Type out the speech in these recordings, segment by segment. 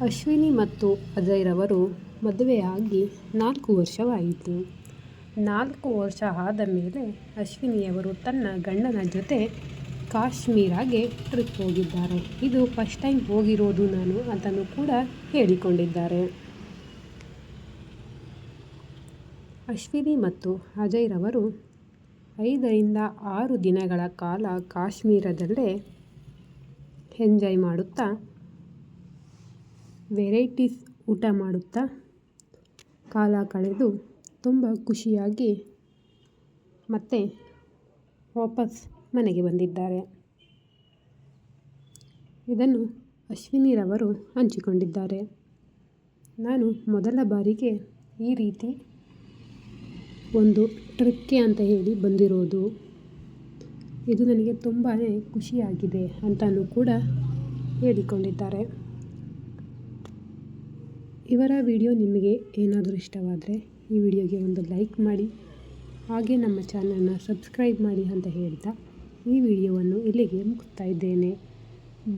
ಅಶ್ವಿನಿ ಮತ್ತು ಅಜಯ್ರವರು ಮದುವೆಯಾಗಿ ನಾಲ್ಕು ವರ್ಷವಾಯಿತು. ನಾಲ್ಕು ವರ್ಷ ಆದ ಮೇಲೆ ಅಶ್ವಿನಿಯವರು ತನ್ನ ಗಂಡನ ಜೊತೆ ಕಾಶ್ಮೀರಾಗೆ ಟ್ರಿಪ್ ಹೋಗಿದ್ದಾರೆ. ಇದು ಫಸ್ಟ್ ಟೈಮ್ ಹೋಗಿರೋದು ನಾನು ಅದನ್ನು ಕೂಡ ಹೇಳಿಕೊಂಡಿದ್ದಾರೆ. ಅಶ್ವಿನಿ ಮತ್ತು ಅಜಯ್ರವರು ಐದರಿಂದ ಆರು ದಿನಗಳ ಕಾಲ ಕಾಶ್ಮೀರದಲ್ಲೇ ಎಂಜಾಯ್ ಮಾಡುತ್ತಾ ವೆರೈಟೀಸ್ ಊಟ ಮಾಡುತ್ತಾ? ಕಾಲ ಕಳೆದು ತುಂಬ ಖುಷಿಯಾಗಿ ಮತ್ತೆ ವಾಪಸ್ ಮನೆಗೆ ಬಂದಿದ್ದಾರೆ. ಇದನ್ನು ಅಶ್ವಿನಿರವರು ಹಂಚಿಕೊಂಡಿದ್ದಾರೆ. ನಾನು ಮೊದಲ ಬಾರಿಗೆ ಈ ರೀತಿ ಒಂದು ಟ್ರಿಪ್ಗೆ ಅಂತ ಹೇಳಿ ಬಂದಿರೋದು. ಇದು ನನಗೆ ತುಂಬಾ ಖುಷಿಯಾಗಿದೆ ಅಂತಲೂ ಕೂಡ ಹೇಳಿಕೊಂಡಿದ್ದಾರೆ. ಇವರ ವಿಡಿಯೋ ನಿಮಗೆ ಏನಾದರೂ ಇಷ್ಟವಾದರೆ ಈ ವಿಡಿಯೋಗೆ ಒಂದು ಲೈಕ್ ಮಾಡಿ, ಹಾಗೆ ನಮ್ಮ ಚಾನಲ್ನ ಸಬ್ಸ್ಕ್ರೈಬ್ ಮಾಡಿ ಅಂತ ಹೇಳ್ತಾ ಈ ವಿಡಿಯೋವನ್ನು ಇಲ್ಲಿಗೆ ಮುಗಿಸ್ತಾ ಇದ್ದೇನೆ.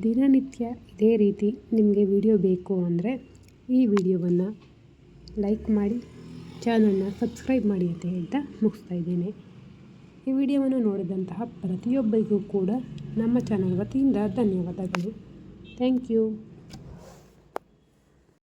ದಿನನಿತ್ಯ ಇದೇ ರೀತಿ ನಿಮಗೆ ವಿಡಿಯೋ ಬೇಕು ಅಂದರೆ ಈ ವಿಡಿಯೋವನ್ನು ಲೈಕ್ ಮಾಡಿ, ಚಾನಲ್ನ ಸಬ್ಸ್ಕ್ರೈಬ್ ಮಾಡಿ ಅಂತ ಹೇಳ್ತಾ ಮುಗಿಸ್ತಾ ಇದ್ದೇನೆ. ಈ ವಿಡಿಯೋವನ್ನು ನೋಡಿದಂತಹ ಪ್ರತಿಯೊಬ್ಬರಿಗೂ ಕೂಡ ನಮ್ಮ ಚಾನಲ್ ವತಿಯಿಂದ ಧನ್ಯವಾದಗಳು. Thank you.